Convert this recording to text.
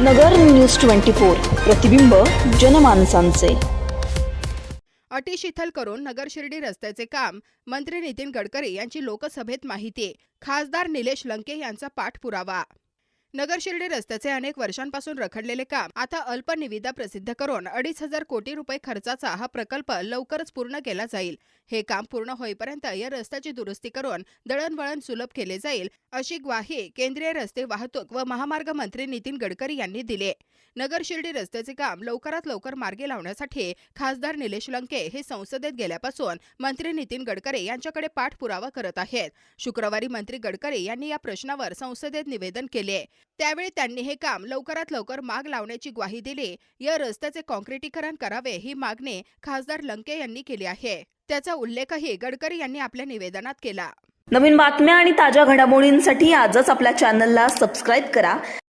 नगर news twenty four प्रतिबिंब जनमानसांचे. अटी शिथल करून नगर शिर्डी रस्त्याचे काम मंत्री नितीन गडकरी यांची लोकसभेत माहिती खासदार निलेश लंके यांचा पाठपुरावा नगर शिर्डी रस्त्याचे अनेक वर्षांपासून रखडलेले काम आता अल्प निविदा प्रसिद्ध करून अडीच हजार कोटी रुपये खर्चाचा हा प्रकल्प लवकरच पूर्ण केला जाईल. हे काम पूर्ण होईपर्यंत या रस्त्याची दुरुस्ती करून दळणवळण सुलभ केले जाईल अशी ग्वाही केंद्रीय रस्ते वाहतूक व महामार्ग मंत्री नितीन गडकरी यांनी दिले. नगर शिर्डी रस्त्याचे काम लवकरात लवकर मार्गी लावण्यासाठी खासदार निलेश लंके हे संसदेत गेल्यापासून मंत्री नितीन गडकरी यांच्याकडे पाठपुरावा करत आहेत. शुक्रवारी मंत्री गडकरी यांनी या प्रश्नावर संसदेत निवेदन केले. त्यावेळी त्यांनी हे काम लवकरात लवकर माग लावण्याची ग्वाही दिली. या रस्त्याचे कॉन्क्रिटीकरण करावे ही मागणी खासदार लंके यांनी केली आहे. त्याचा उल्लेखही गडकरी यांनी आपल्या निवेदनात केला. नवीन बातम्या आणि ताज्या घडामोडींसाठी आजच आपल्या चॅनलला सबस्क्राईब करा.